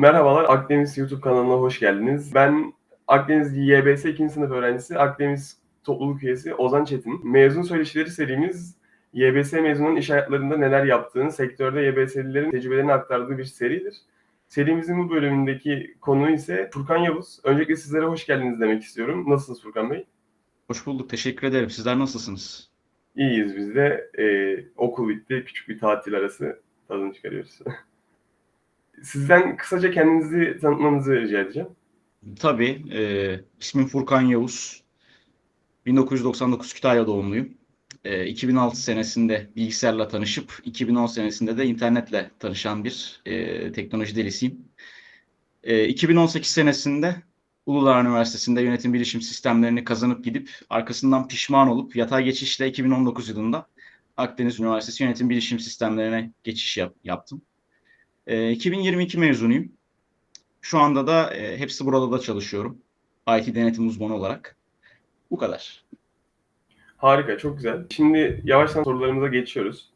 Merhabalar, Akdeniz YouTube kanalına hoş geldiniz. Ben Akdeniz YBS 2. sınıf öğrencisi, Akdeniz topluluk üyesi Ozan Çetin. Mezun söyleşileri serimiz YBS mezununun iş hayatlarında neler yaptığını, sektörde YBS'lilerin tecrübelerini aktardığı bir seridir. Serimizin bu bölümündeki konu ise Furkan Yavuz. Öncelikle sizlere hoş geldiniz demek istiyorum. Nasılsınız Furkan Bey? Hoş bulduk. Teşekkür ederim. Sizler nasılsınız? İyiyiz biz de. Ee, okul bitti. Küçük bir tatil arası tadını çıkarıyoruz. Sizden kısaca kendinizi tanıtmanızı rica edeceğim. Tabii. E, ismim Furkan Yavuz. 1999 Kütahya doğumluyum. E, 2006 senesinde bilgisayarla tanışıp 2010 senesinde de internetle tanışan bir e, teknoloji delisiyim. E, 2018 senesinde Uludağ Üniversitesi'nde yönetim bilişim sistemlerini kazanıp gidip arkasından pişman olup yatay geçişle 2019 yılında Akdeniz Üniversitesi yönetim bilişim sistemlerine geçiş yap, yaptım. E, 2022 mezunuyum. Şu anda da e, hepsi burada da çalışıyorum. IT denetim uzmanı olarak. Bu kadar. Harika, çok güzel. Şimdi yavaştan sorularımıza geçiyoruz.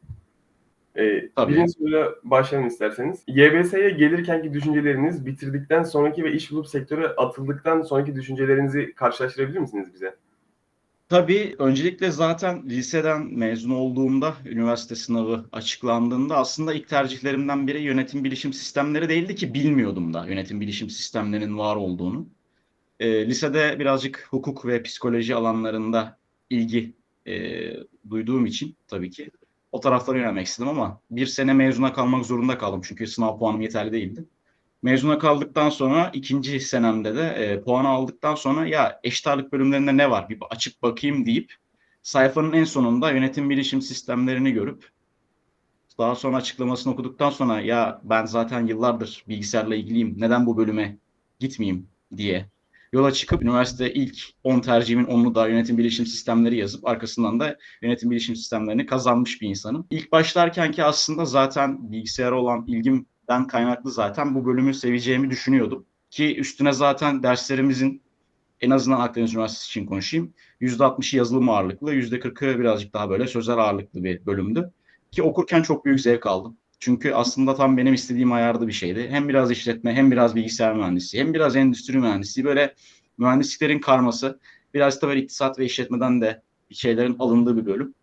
Ee, Tabii. birinci soruyla başlayalım isterseniz. YBS'ye gelirkenki düşünceleriniz, bitirdikten sonraki ve iş bulup sektöre atıldıktan sonraki düşüncelerinizi karşılaştırabilir misiniz bize? Tabii öncelikle zaten liseden mezun olduğumda üniversite sınavı açıklandığında aslında ilk tercihlerimden biri yönetim bilişim sistemleri değildi ki bilmiyordum da yönetim bilişim sistemlerinin var olduğunu. E, lisede birazcık hukuk ve psikoloji alanlarında ilgi e, duyduğum için tabii ki o taraflara yönelmek istedim ama bir sene mezuna kalmak zorunda kaldım çünkü sınav puanım yeterli değildi. Mezuna kaldıktan sonra ikinci senemde de e, puanı aldıktan sonra ya eşit bölümlerinde ne var? Bir açıp bakayım deyip sayfanın en sonunda yönetim bilişim sistemlerini görüp daha sonra açıklamasını okuduktan sonra ya ben zaten yıllardır bilgisayarla ilgiliyim. Neden bu bölüme gitmeyeyim? diye yola çıkıp üniversite ilk 10 tercihimin 10'unu da yönetim bilişim sistemleri yazıp arkasından da yönetim bilişim sistemlerini kazanmış bir insanım. İlk başlarken ki aslında zaten bilgisayara olan ilgimden kaynaklı zaten bu bölümü seveceğimi düşünüyordum. Ki üstüne zaten derslerimizin en azından Akdeniz Üniversitesi için konuşayım. %60'ı yazılım ağırlıklı, %40'ı birazcık daha böyle sözel ağırlıklı bir bölümdü. Ki okurken çok büyük zevk aldım. Çünkü aslında tam benim istediğim ayarda bir şeydi. Hem biraz işletme, hem biraz bilgisayar mühendisi, hem biraz endüstri mühendisi. Böyle mühendisliklerin karması. Biraz da böyle iktisat ve işletmeden de şeylerin alındığı bir bölüm.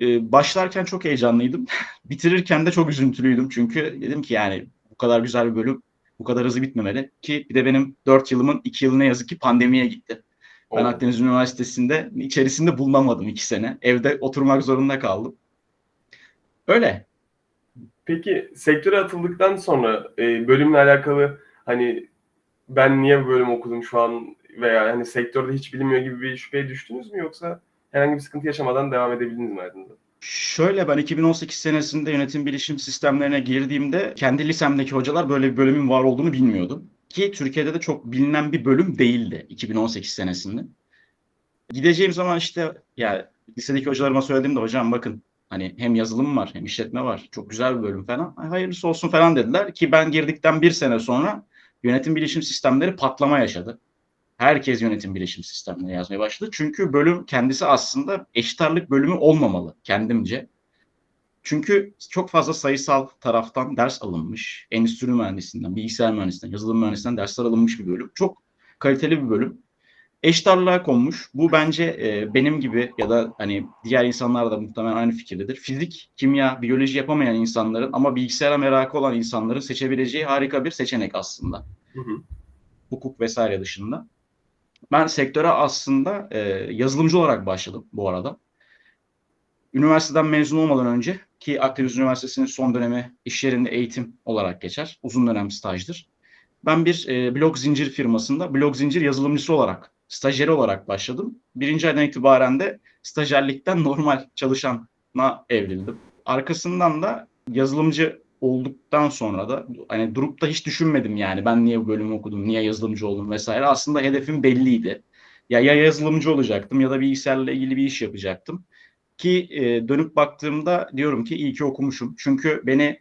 Ee, başlarken çok heyecanlıydım. Bitirirken de çok üzüntülüydüm. Çünkü dedim ki yani bu kadar güzel bir bölüm bu kadar hızlı bitmemeli. Ki bir de benim 4 yılımın 2 yılı ne yazık ki pandemiye gitti. Ben Oo. Akdeniz Üniversitesi'nde içerisinde bulunamadım 2 sene. Evde oturmak zorunda kaldım. Öyle. Peki sektöre atıldıktan sonra e, bölümle alakalı hani ben niye bu bölüm okudum şu an veya hani sektörde hiç bilinmiyor gibi bir şüpheye düştünüz mü yoksa herhangi bir sıkıntı yaşamadan devam edebildiniz mi hayatınıza? Şöyle ben 2018 senesinde yönetim bilişim sistemlerine girdiğimde kendi lisemdeki hocalar böyle bir bölümün var olduğunu bilmiyordu. Ki Türkiye'de de çok bilinen bir bölüm değildi 2018 senesinde. Gideceğim zaman işte ya lisedeki hocalarıma söylediğimde hocam bakın hani hem yazılım var hem işletme var çok güzel bir bölüm falan. "Ay, Hayırlısı olsun falan dediler ki ben girdikten bir sene sonra yönetim bilişim sistemleri patlama yaşadı. Herkes yönetim bilişim sistemleri yazmaya başladı. Çünkü bölüm kendisi aslında eşit ağırlık bölümü olmamalı kendimce. Çünkü çok fazla sayısal taraftan ders alınmış. Endüstri mühendisinden, bilgisayar mühendisinden, yazılım mühendisinden dersler alınmış bir bölüm. Çok kaliteli bir bölüm. Eşit ağırlığa konmuş. Bu bence e, benim gibi ya da hani diğer insanlar da muhtemelen aynı fikirdedir. Fizik, kimya, biyoloji yapamayan insanların ama bilgisayara merakı olan insanların seçebileceği harika bir seçenek aslında Hı hı. hukuk vesaire dışında. Ben sektöre aslında e, yazılımcı olarak başladım bu arada. Üniversiteden mezun olmadan önce ki Akdeniz Üniversitesi'nin son dönemi iş yerinde eğitim olarak geçer. Uzun dönem stajdır. Ben bir e, blok zincir firmasında blok zincir yazılımcısı olarak, stajyeri olarak başladım. Birinci aydan itibaren de stajyerlikten normal çalışana evrildim. Arkasından da yazılımcı olduktan sonra da hani durup da hiç düşünmedim yani ben niye bu bölümü okudum, niye yazılımcı oldum vesaire. Aslında hedefim belliydi. Ya ya yazılımcı olacaktım ya da bilgisayarla ilgili bir iş yapacaktım. Ki e, dönüp baktığımda diyorum ki iyi ki okumuşum. Çünkü beni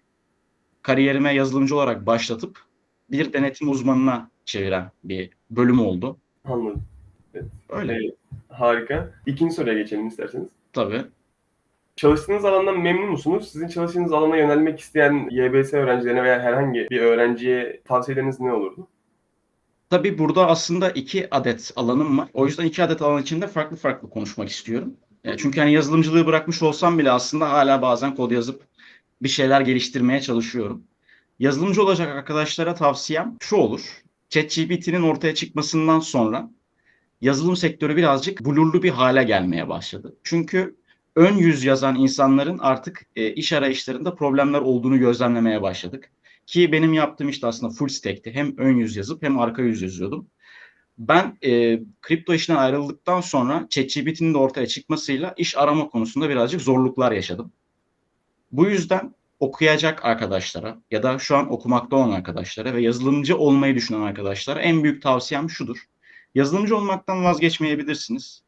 kariyerime yazılımcı olarak başlatıp bir denetim uzmanına çeviren bir bölüm oldu. Anladım. Öyle. Ee, harika. İkinci soruya geçelim isterseniz. Tabii. Çalıştığınız alandan memnun musunuz? Sizin çalıştığınız alana yönelmek isteyen YBS öğrencilerine veya herhangi bir öğrenciye tavsiyeleriniz ne olurdu? Tabii burada aslında iki adet alanım var. O yüzden iki adet alan içinde farklı farklı konuşmak istiyorum. E, Çünkü hani yazılımcılığı bırakmış olsam bile aslında hala bazen kod yazıp bir şeyler geliştirmeye çalışıyorum. Yazılımcı olacak arkadaşlara tavsiyem şu olur. ChatGPT'nin ortaya çıkmasından sonra yazılım sektörü birazcık blurlu bir hale gelmeye başladı. Çünkü ön yüz yazan insanların artık e, iş arayışlarında problemler olduğunu gözlemlemeye başladık. Ki benim yaptığım işte aslında full stack'ti. Hem ön yüz yazıp hem arka yüz yazıyordum. Ben e, kripto işinden ayrıldıktan sonra ChatGPT'nin de ortaya çıkmasıyla iş arama konusunda birazcık zorluklar yaşadım. Bu yüzden okuyacak arkadaşlara ya da şu an okumakta olan arkadaşlara ve yazılımcı olmayı düşünen arkadaşlara en büyük tavsiyem şudur. Yazılımcı olmaktan vazgeçmeyebilirsiniz.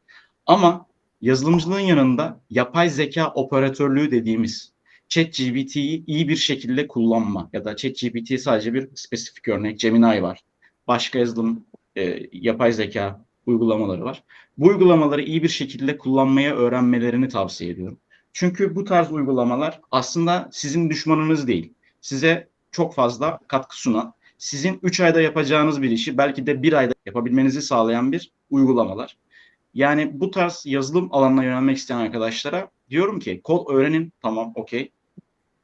Ama yazılımcılığın yanında yapay zeka operatörlüğü dediğimiz ChatGPT'yi iyi bir şekilde kullanma ya da ChatGPT sadece bir spesifik örnek Gemini var. Başka yazılım e, yapay zeka uygulamaları var. Bu uygulamaları iyi bir şekilde kullanmaya öğrenmelerini tavsiye ediyorum. Çünkü bu tarz uygulamalar aslında sizin düşmanınız değil. Size çok fazla katkı sunan, sizin 3 ayda yapacağınız bir işi belki de 1 ayda yapabilmenizi sağlayan bir uygulamalar. Yani bu tarz yazılım alanına yönelmek isteyen arkadaşlara diyorum ki kod öğrenin tamam okey.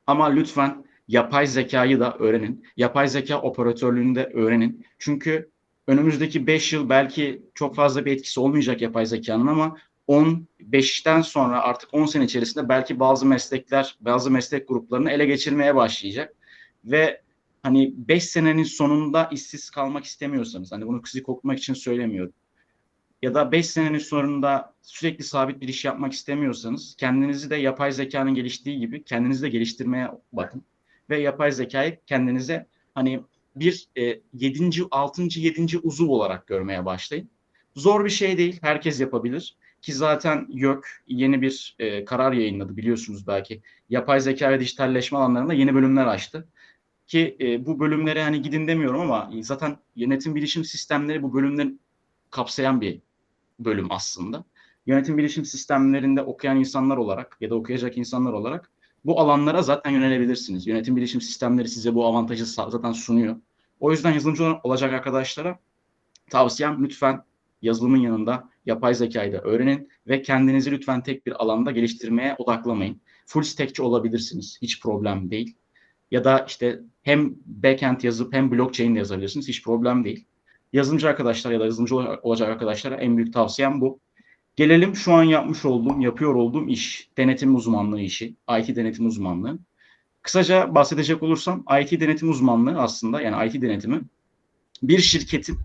Ama lütfen yapay zekayı da öğrenin. Yapay zeka operatörlüğünü de öğrenin. Çünkü önümüzdeki 5 yıl belki çok fazla bir etkisi olmayacak yapay zekanın ama 15'ten sonra artık 10 sene içerisinde belki bazı meslekler, bazı meslek gruplarını ele geçirmeye başlayacak. Ve hani 5 senenin sonunda işsiz kalmak istemiyorsanız, hani bunu kızı kokmak için söylemiyorum. Ya da 5 senenin sonunda sürekli sabit bir iş yapmak istemiyorsanız kendinizi de yapay zekanın geliştiği gibi kendinizi de geliştirmeye bakın. Ve yapay zekayı kendinize hani bir e, 7. 6. 7. uzuv olarak görmeye başlayın. Zor bir şey değil. Herkes yapabilir. Ki zaten YÖK yeni bir e, karar yayınladı biliyorsunuz belki. Yapay zeka ve dijitalleşme alanlarında yeni bölümler açtı. Ki e, bu bölümlere hani gidin demiyorum ama zaten yönetim bilişim sistemleri bu bölümleri kapsayan bir bölüm aslında. Yönetim bilişim sistemlerinde okuyan insanlar olarak ya da okuyacak insanlar olarak bu alanlara zaten yönelebilirsiniz. Yönetim bilişim sistemleri size bu avantajı zaten sunuyor. O yüzden yazılımcı olacak arkadaşlara tavsiyem lütfen yazılımın yanında yapay zekayı da öğrenin ve kendinizi lütfen tek bir alanda geliştirmeye odaklamayın. Full stackçi olabilirsiniz. Hiç problem değil. Ya da işte hem backend yazıp hem blockchain de yazabilirsiniz. Hiç problem değil. Yazılımcı arkadaşlar ya da yazılımcı olacak arkadaşlara en büyük tavsiyem bu. Gelelim şu an yapmış olduğum, yapıyor olduğum iş. Denetim uzmanlığı işi. IT denetim uzmanlığı. Kısaca bahsedecek olursam IT denetim uzmanlığı aslında yani IT denetimi bir şirketin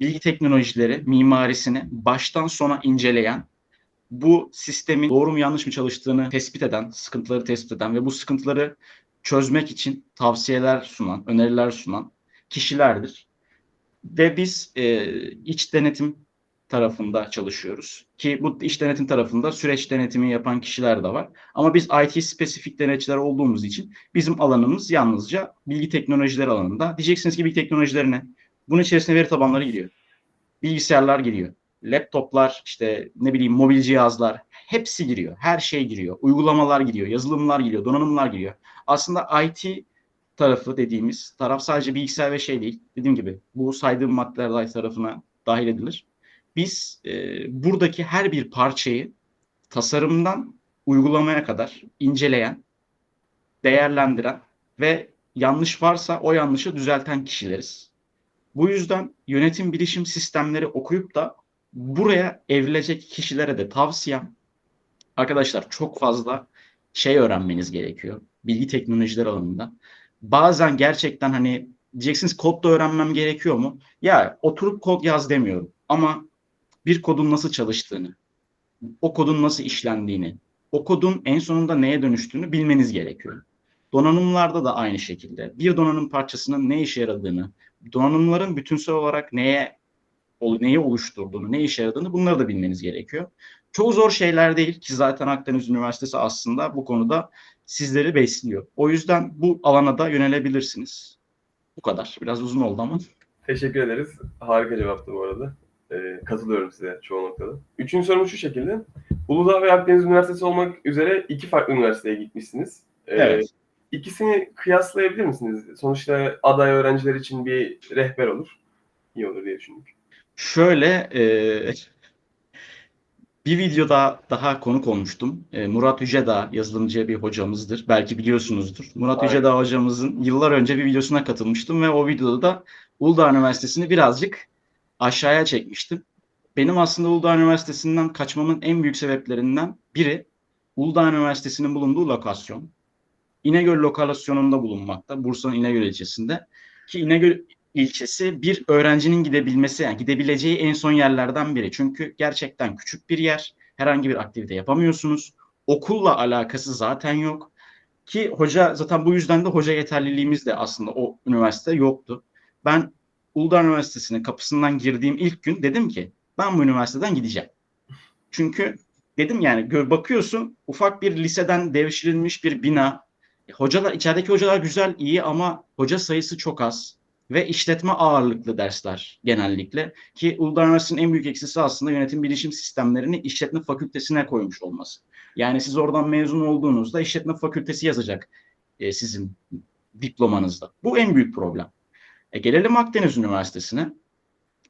bilgi teknolojileri, mimarisini baştan sona inceleyen, bu sistemin doğru mu yanlış mı çalıştığını tespit eden, sıkıntıları tespit eden ve bu sıkıntıları çözmek için tavsiyeler sunan, öneriler sunan kişilerdir. Ve biz e, iç denetim tarafında çalışıyoruz. Ki bu iç denetim tarafında süreç denetimi yapan kişiler de var. Ama biz IT spesifik denetçiler olduğumuz için bizim alanımız yalnızca bilgi teknolojileri alanında. Diyeceksiniz ki bilgi teknolojileri ne? Bunun içerisine veri tabanları giriyor. Bilgisayarlar giriyor. Laptoplar, işte ne bileyim mobil cihazlar hepsi giriyor. Her şey giriyor. Uygulamalar giriyor, yazılımlar giriyor, donanımlar giriyor. Aslında IT tarafı dediğimiz taraf sadece bilgisayar ve şey değil. Dediğim gibi bu saydığım maddeler tarafına dahil edilir. Biz e, buradaki her bir parçayı tasarımdan uygulamaya kadar inceleyen, değerlendiren ve yanlış varsa o yanlışı düzelten kişileriz. Bu yüzden yönetim bilişim sistemleri okuyup da buraya evrilecek kişilere de tavsiyem arkadaşlar çok fazla şey öğrenmeniz gerekiyor. Bilgi teknolojileri alanında. Bazen gerçekten hani diyeceksiniz kod da öğrenmem gerekiyor mu? Ya oturup kod yaz demiyorum. Ama bir kodun nasıl çalıştığını, o kodun nasıl işlendiğini, o kodun en sonunda neye dönüştüğünü bilmeniz gerekiyor. Donanımlarda da aynı şekilde. Bir donanım parçasının ne işe yaradığını, donanımların bütünsel olarak neye neyi oluşturduğunu, ne işe yaradığını bunları da bilmeniz gerekiyor. Çok zor şeyler değil ki zaten Akdeniz Üniversitesi aslında bu konuda sizleri besliyor. O yüzden bu alana da yönelebilirsiniz. Bu kadar. Biraz uzun oldu ama. Teşekkür ederiz. Harika cevaptı bu arada. Ee, katılıyorum size çoğu noktada. Üçüncü sorum şu şekilde. Uludağ ve Akdeniz Üniversitesi olmak üzere iki farklı üniversiteye gitmişsiniz. Ee, Evet. İkisini kıyaslayabilir misiniz? Sonuçta aday öğrenciler için bir rehber olur. İyi olur diye düşündük. Şöyle e, bir videoda daha konuk olmuştum. E, Murat Yücedağ yazılımcı bir hocamızdır. Belki biliyorsunuzdur. Murat Aynen. Yücedağ hocamızın yıllar önce bir videosuna katılmıştım ve o videoda da Uludağ Üniversitesi'ni birazcık aşağıya çekmiştim. Benim aslında Uludağ Üniversitesi'nden kaçmamın en büyük sebeplerinden biri Uludağ Üniversitesi'nin bulunduğu lokasyon. İnegöl lokasyonunda bulunmakta. Bursa'nın İnegöl ilçesinde. Ki İnegöl ilçesi bir öğrencinin gidebilmesi, yani gidebileceği en son yerlerden biri. Çünkü gerçekten küçük bir yer. Herhangi bir aktivite yapamıyorsunuz. Okulla alakası zaten yok. Ki hoca zaten bu yüzden de hoca yeterliliğimiz de aslında o üniversite yoktu. Ben Uludağ Üniversitesi'nin kapısından girdiğim ilk gün dedim ki ben bu üniversiteden gideceğim. Çünkü dedim yani bakıyorsun ufak bir liseden devşirilmiş bir bina. E, Hocalar içerideki hocalar güzel, iyi ama hoca sayısı çok az ve işletme ağırlıklı dersler genellikle ki Uludağ Üniversitesi'nin en büyük eksisi aslında yönetim bilişim sistemlerini işletme fakültesine koymuş olması. Yani siz oradan mezun olduğunuzda işletme fakültesi yazacak e, sizin diplomanızda. Bu en büyük problem. E, gelelim Akdeniz Üniversitesi'ne.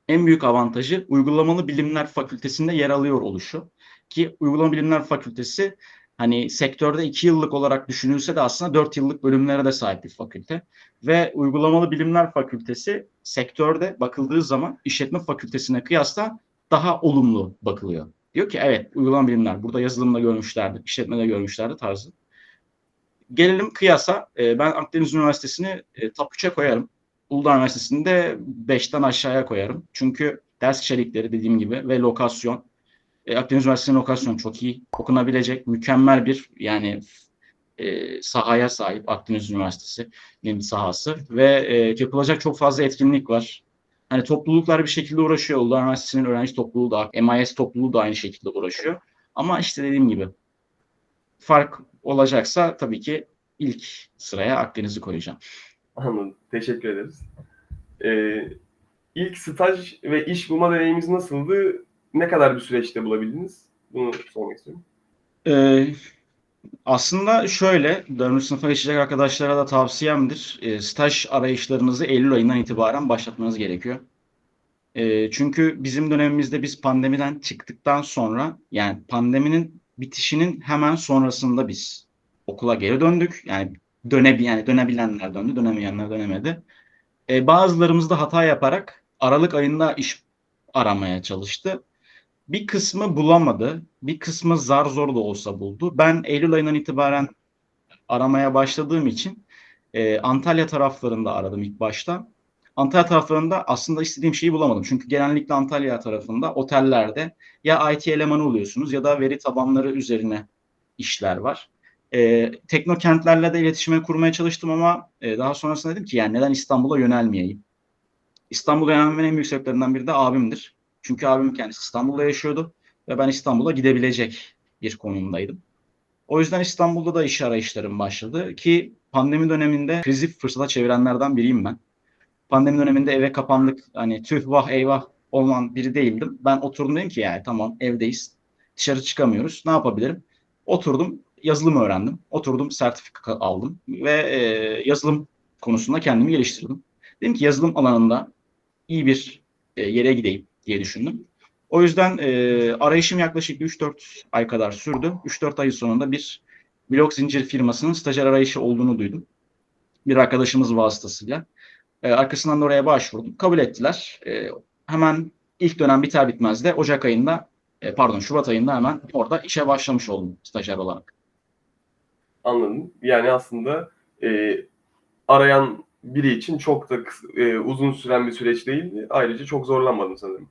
En büyük avantajı uygulamalı bilimler fakültesinde yer alıyor oluşu. Ki uygulamalı bilimler fakültesi hani sektörde iki yıllık olarak düşünülse de aslında dört yıllık bölümlere de sahip bir fakülte. Ve uygulamalı bilimler fakültesi sektörde bakıldığı zaman işletme fakültesine kıyasla daha olumlu bakılıyor. Diyor ki evet uygulama bilimler burada yazılımda görmüşlerdi, işletmede görmüşlerdi tarzı. Gelelim kıyasa. E, ben Akdeniz Üniversitesi'ni e, top 3'e koyarım. Uludağ Üniversitesi'ni de 5'ten aşağıya koyarım. Çünkü ders içerikleri dediğim gibi ve lokasyon. E, Akdeniz Üniversitesi'nin lokasyonu çok iyi. Okunabilecek mükemmel bir yani e, sahaya sahip Akdeniz Üniversitesi'nin sahası ve e, yapılacak çok fazla etkinlik var. Hani topluluklar bir şekilde uğraşıyor. Uludağ Üniversitesi'nin öğrenci topluluğu da, MIS topluluğu da aynı şekilde uğraşıyor. Ama işte dediğim gibi fark olacaksa tabii ki ilk sıraya Akdeniz'i koyacağım. Anladım. Teşekkür ederiz. Ee, ilk staj ve iş bulma deneyiminiz nasıldı? Ne kadar bir süreçte bulabildiniz? Bunu sormak istiyorum. Ee, aslında şöyle, 4. sınıfa geçecek arkadaşlara da tavsiyemdir. Ee, staj arayışlarınızı Eylül ayından itibaren başlatmanız gerekiyor. Ee, çünkü bizim dönemimizde biz pandemiden çıktıktan sonra, yani pandeminin bitişinin hemen sonrasında biz okula geri döndük. Yani döne, yani dönebilenler döndü, dönemeyenler dönemedi. Ee, bazılarımız da hata yaparak Aralık ayında iş aramaya çalıştı. Bir kısmı bulamadı. Bir kısmı zar zor da olsa buldu. Ben Eylül ayından itibaren aramaya başladığım için e, Antalya taraflarında aradım ilk başta. Antalya taraflarında aslında istediğim şeyi bulamadım. Çünkü genellikle Antalya tarafında otellerde ya IT elemanı oluyorsunuz ya da veri tabanları üzerine işler var. E, teknokentlerle de iletişime kurmaya çalıştım ama e, daha sonrasında dedim ki yani neden İstanbul'a yönelmeyeyim? İstanbul'a yönelmemin en büyük sebeplerinden biri de abimdir. Çünkü abim kendisi İstanbul'da yaşıyordu ve ben İstanbul'a gidebilecek bir konumdaydım. O yüzden İstanbul'da da iş arayışlarım başladı ki pandemi döneminde krizi fırsata çevirenlerden biriyim ben. Pandemi döneminde eve kapandık. Hani tüh vah eyvah olan biri değildim. Ben oturdum dedim ki yani tamam evdeyiz. Dışarı çıkamıyoruz. Ne yapabilirim? Oturdum yazılım öğrendim. Oturdum sertifika aldım ve e, yazılım konusunda kendimi geliştirdim. Dedim ki yazılım alanında iyi bir e, yere gideyim diye düşündüm. O yüzden e, arayışım yaklaşık 3-4 ay kadar sürdü. 3-4 ay sonunda bir blok zincir firmasının stajyer arayışı olduğunu duydum. Bir arkadaşımız vasıtasıyla. E, arkasından da oraya başvurdum. Kabul ettiler. E, hemen ilk dönem biter bitmez de Ocak ayında, e, pardon Şubat ayında hemen orada işe başlamış oldum stajyer olarak. Anladım. Yani aslında e, arayan biri için çok da e, uzun süren bir süreç değildi. Ayrıca çok zorlanmadım sanırım.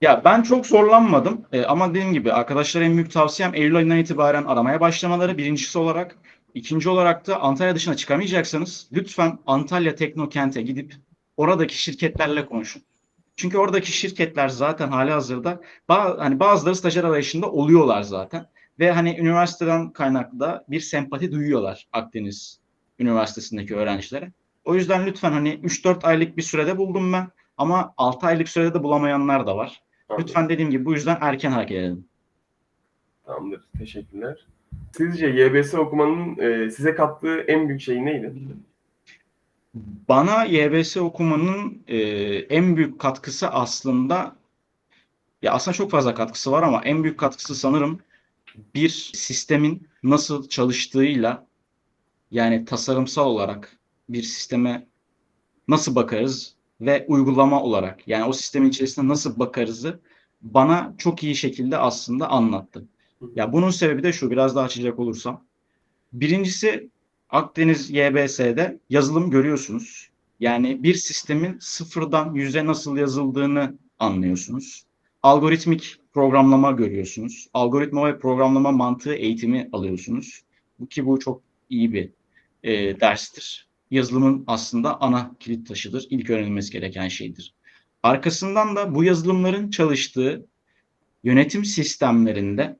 Ya ben çok zorlanmadım E, ama dediğim gibi arkadaşlara en büyük tavsiyem Eylül ayından itibaren aramaya başlamaları birincisi olarak. İkinci olarak da Antalya dışına çıkamayacaksanız lütfen Antalya Teknokent'e gidip oradaki şirketlerle konuşun. Çünkü oradaki şirketler zaten hali hazırda ba- hani bazıları stajyer arayışında oluyorlar zaten. Ve hani üniversiteden kaynaklı da bir sempati duyuyorlar Akdeniz Üniversitesi'ndeki öğrencilere. O yüzden lütfen hani 3-4 aylık bir sürede buldum ben ama 6 aylık sürede de bulamayanlar da var. Anladım. Lütfen dediğim gibi bu yüzden erken hareket edin. Tamamdır. Teşekkürler. Sizce YBS okumanın e, size kattığı en büyük şey neydi? Bana YBS okumanın e, en büyük katkısı aslında ya aslında çok fazla katkısı var ama en büyük katkısı sanırım bir sistemin nasıl çalıştığıyla yani tasarımsal olarak bir sisteme nasıl bakarız ve uygulama olarak yani o sistemin içerisinde nasıl bakarızı bana çok iyi şekilde aslında anlattı. Ya bunun sebebi de şu biraz daha açacak olursam. Birincisi Akdeniz YBS'de yazılım görüyorsunuz. Yani bir sistemin sıfırdan yüze nasıl yazıldığını anlıyorsunuz. Algoritmik programlama görüyorsunuz. Algoritma ve programlama mantığı eğitimi alıyorsunuz. Bu ki bu çok iyi bir e, derstir. Yazılımın aslında ana kilit taşıdır. İlk öğrenilmesi gereken şeydir. Arkasından da bu yazılımların çalıştığı yönetim sistemlerinde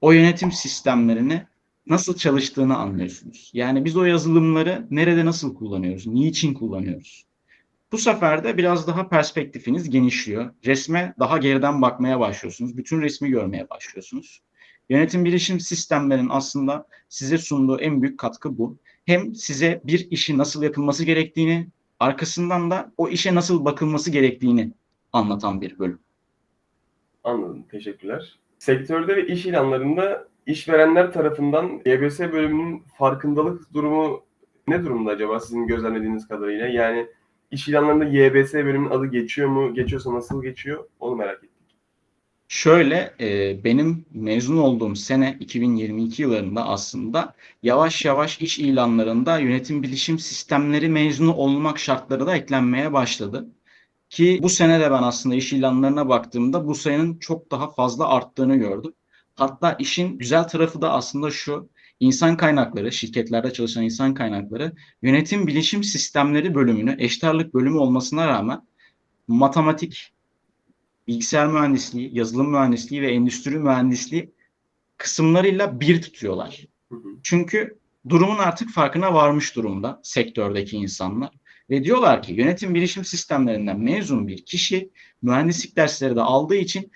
o yönetim sistemlerini nasıl çalıştığını anlıyorsunuz. Yani biz o yazılımları nerede nasıl kullanıyoruz, niçin kullanıyoruz? Bu sefer de biraz daha perspektifiniz genişliyor. Resme daha geriden bakmaya başlıyorsunuz. Bütün resmi görmeye başlıyorsunuz. Yönetim bilişim sistemlerinin aslında size sunduğu en büyük katkı bu. Hem size bir işi nasıl yapılması gerektiğini, arkasından da o işe nasıl bakılması gerektiğini anlatan bir bölüm. Anladım. Teşekkürler. Sektörde ve iş ilanlarında işverenler tarafından YBS bölümünün farkındalık durumu ne durumda acaba sizin gözlemlediğiniz kadarıyla? Yani iş ilanlarında YBS bölümünün adı geçiyor mu? Geçiyorsa nasıl geçiyor? Onu merak ettim. Şöyle e, benim mezun olduğum sene 2022 yıllarında aslında yavaş yavaş iş ilanlarında yönetim bilişim sistemleri mezunu olmak şartları da eklenmeye başladı. Ki bu sene de ben aslında iş ilanlarına baktığımda bu sayının çok daha fazla arttığını gördüm. Hatta işin güzel tarafı da aslında şu, insan kaynakları, şirketlerde çalışan insan kaynakları yönetim bilişim sistemleri bölümünü, eştarlık bölümü olmasına rağmen matematik, bilgisayar mühendisliği, yazılım mühendisliği ve endüstri mühendisliği kısımlarıyla bir tutuyorlar. Hı hı. Çünkü durumun artık farkına varmış durumda sektördeki insanlar. Ve diyorlar ki yönetim bilişim sistemlerinden mezun bir kişi mühendislik dersleri de aldığı için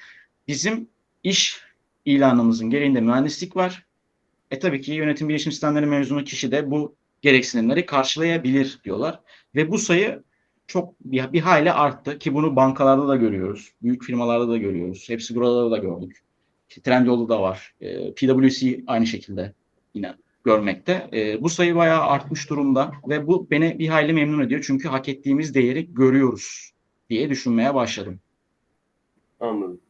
bizim iş ilanımızın gereğinde mühendislik var. E tabii ki yönetim bilişim sistemleri mezunu kişi de bu gereksinimleri karşılayabilir diyorlar. Ve bu sayı çok bir, bir hayli arttı ki bunu bankalarda da görüyoruz. Büyük firmalarda da görüyoruz. Hepsi buralarda da gördük. İşte Trendyol'da da var. E, PwC aynı şekilde yine görmekte. E, bu sayı bayağı artmış durumda ve bu beni bir hayli memnun ediyor. Çünkü hak ettiğimiz değeri görüyoruz diye düşünmeye başladım. Anladım.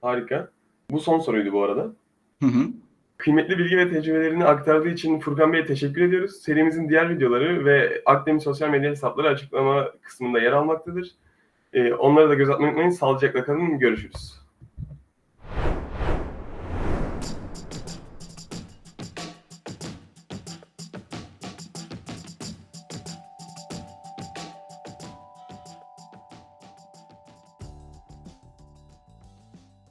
Harika. Bu son soruydu bu arada. Hı hı. Kıymetli bilgi ve tecrübelerini aktardığı için Furkan Bey'e teşekkür ediyoruz. Serimizin diğer videoları ve Akdemir sosyal medya hesapları açıklama kısmında yer almaktadır. Ee, onları da göz atmayı unutmayın. Sağlıcakla kalın. Görüşürüz.